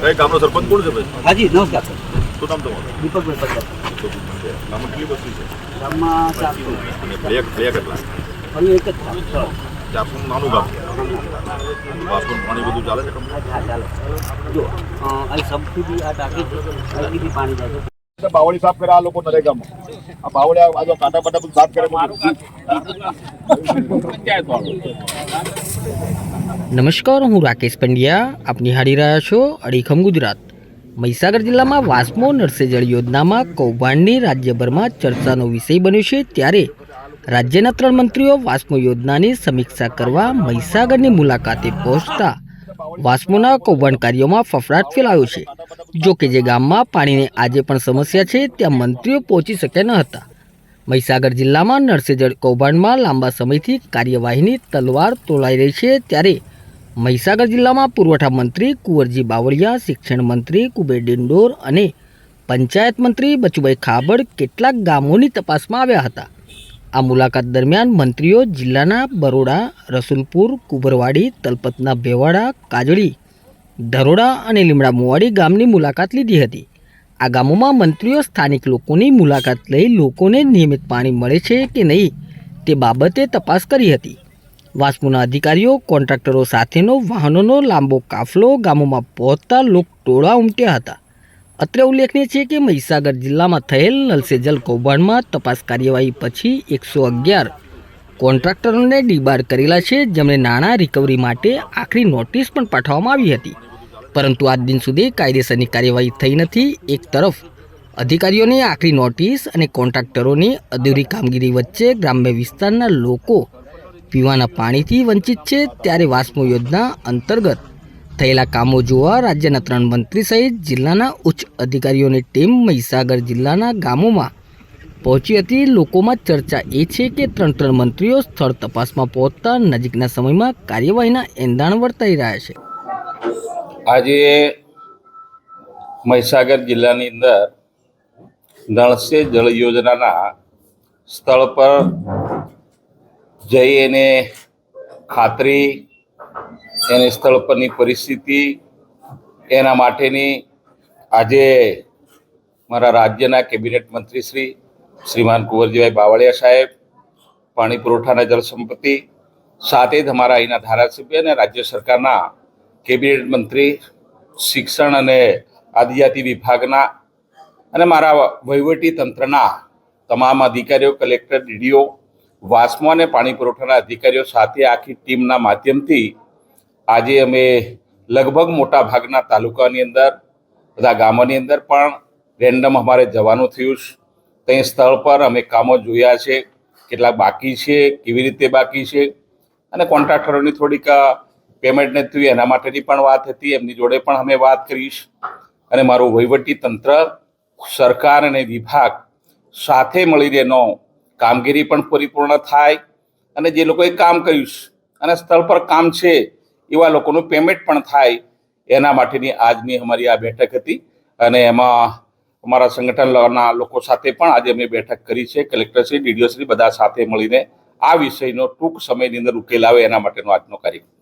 કઈ ગામનો સરપંચ કોણ છે ભાઈ? હાજી નમસ્કાર શું નામ તમારું? દીપકભાઈ પટેલ. ગામમાં કેટલી વસ્તી છે? ગામમાં ચારસો ફળિયા ફળિયા કેટલા? ફરી એક જ ચારસો નાનું ગામ? વાસણ પાણી બધું ચાલે છે? હા ચાલે. જો અહીં સબસિડી આ ટાંકી છે પાણી જાય છે. બાવળી સાફ કરે આ લોકો નરેગામાં. આ બાવળી આ કાંટા પાટા બધું સાફ કરે નમસ્કાર, હું રાકેશ પંડ્યા. આપ નિહાળી રહ્યા છો અડીખમ ગુજરાત. મહીસાગર જિલ્લામાં વાસ્મો નર્સેજળ યોજનામાં કૌભાંડની રાજ્યભરમાં ચર્ચાનો વિષય બન્યો છે, ત્યારે રાજ્યના ત્રણ મંત્રીઓ વાસ્મો યોજનાની સમીક્ષા કરવા મહીસાગરની મુલાકાતે પહોંચતા વાસ્મોના કૌભાંડ કાર્યોમાં ફફડાટ ફેલાયો છે. જો કે જે ગામમાં પાણીની આજે પણ સમસ્યા છે, ત્યાં મંત્રીઓ પહોંચી શક્યા ન હતા. મહીસાગર જિલ્લામાં નરસેજળ કૌભાંડમાં લાંબા સમયથી કાર્યવાહીની તલવાર તોલાઈ રહી છે, ત્યારે મહીસાગર જિલ્લામાં પુરવઠા મંત્રી કુંવરજી બાવળિયા, શિક્ષણ મંત્રી કુબેર ડિંડોર અને પંચાયત મંત્રી બચુભાઈ ખાબડ કેટલાક ગામોની તપાસમાં આવ્યા હતા. આ મુલાકાત દરમિયાન મંત્રીઓ જિલ્લાના બરોડા, રસુલપુર કુબરવાડી તલપતના ભેવાડા, કાજળી ધરોડા અને લીમડા મુવાડી ગામની મુલાકાત લીધી હતી. આ ગામોમાં મંત્રીઓ, સ્થાનિક લોકોની મુલાકાત લઈ લોકોને નિયમિત પાણી મળે છે કે નહીં તે બાબતે તપાસ કરી હતી. વાસ્મોના અધિકારીઓ, કોન્ટ્રાક્ટરો સાથેનો વાહનોનો લાંબો કાફલો ગામોમાં પહોંચતા લોક ટોળા ઉમટ્યા હતા. અત્રે ઉલ્લેખનીય છે કે મહીસાગર જિલ્લામાં થયેલ નલસેજલ જલ કૌભાંડમાં તપાસ કાર્યવાહી પછી એકસો અગિયાર કોન્ટ્રાક્ટરોને ડીબાર કરેલા છે. જેમણે નાણાં રિકવરી માટે આખરી નોટિસ પણ પાઠવવામાં આવી હતી. પરંતુ આજ દિન સુધી કાયદેસરની કાર્યવાહી થઈ નથી. એક તરફ અધિકારીઓની આખરી નોટિસ અને કોન્ટ્રાક્ટરોની અધૂરી કામગીરી વચ્ચે ગ્રામ્ય વિસ્તારના લોકો પીવાના પાણીથી વંચિત છે ત્યારે વાસ્મો યોજના અંતર્ગત થયેલા કામો જોવા રાજ્યના ત્રણ મંત્રી સહિત જિલ્લાના ઉચ્ચ અધિકારીઓની ટીમ મહીસાગર જિલ્લાના ગામોમાં પહોંચી હતી. લોકોમાં ચર્ચા એ છે કે ત્રણ ત્રણ મંત્રીઓ સ્થળ તપાસમાં પહોંચતા નજીકના સમયમાં કાર્યવાહીના એંધાણ વર્તાઈ રહ્યા છે. આજે મહીસાગર જિલ્લાની અંદર નળ સે જળ યોજનાના સ્થળ પર જઈ એને ખાતરી, એને સ્થળ પરની પરિસ્થિતિ, એના માટેની આજે મારા રાજ્યના કેબિનેટ મંત્રી શ્રી શ્રીમાન કુંવરજીભાઈ બાવળિયા સાહેબ, પાણી પુરવઠાના જળ સંપત્તિ, સાથે જ અમારા અહીંના ધારાસભ્ય અને રાજ્ય સરકારના કેબિનેટ મંત્રી, શિક્ષણ અને આદિજાતિ વિભાગના અને મારા વહીવટી તંત્રના તમામ અધિકારીઓ, કલેક્ટર, ડીડીઓ, વાસ્મો અને પાણી પુરવઠાના અધિકારીઓ સાથે આખી ટીમના માધ્યમથી આજે અમે લગભગ મોટા ભાગના તાલુકાની અંદર બધા ગામોની અંદર પણ રેન્ડમ અમારે જવાનું થયું છે. તે સ્થળ પર અમે કામો જોયા છે કેટલા બાકી છે, કેવી રીતે બાકી છે અને કોન્ટ્રાક્ટરોની થોડીક પેમેન્ટ નથી એના માટેની પણ વાત હતી, એમની જોડે પણ અમે વાત કરીશ. અને મારું વહીવટી તંત્ર સરકાર અને વિભાગ સાથે મળીને એનો કામગીરી પણ પરિપૂર્ણ થાય અને જે લોકોએ કામ કર્યું અને સ્થળ પર કામ છે, એવા લોકોનું પેમેન્ટ પણ થાય, એના માટેની આજની અમારી આ બેઠક હતી. અને એમાં અમારા સંગઠનના લોકો સાથે પણ આજે અમે બેઠક કરી છે. કલેક્ટરશ્રી ડીડીઓશ્રી બધા સાથે મળીને આ વિષયનો ટૂંક સમયની અંદર ઉકેલ આવે એના માટેનો આજનો કાર્યક્રમ.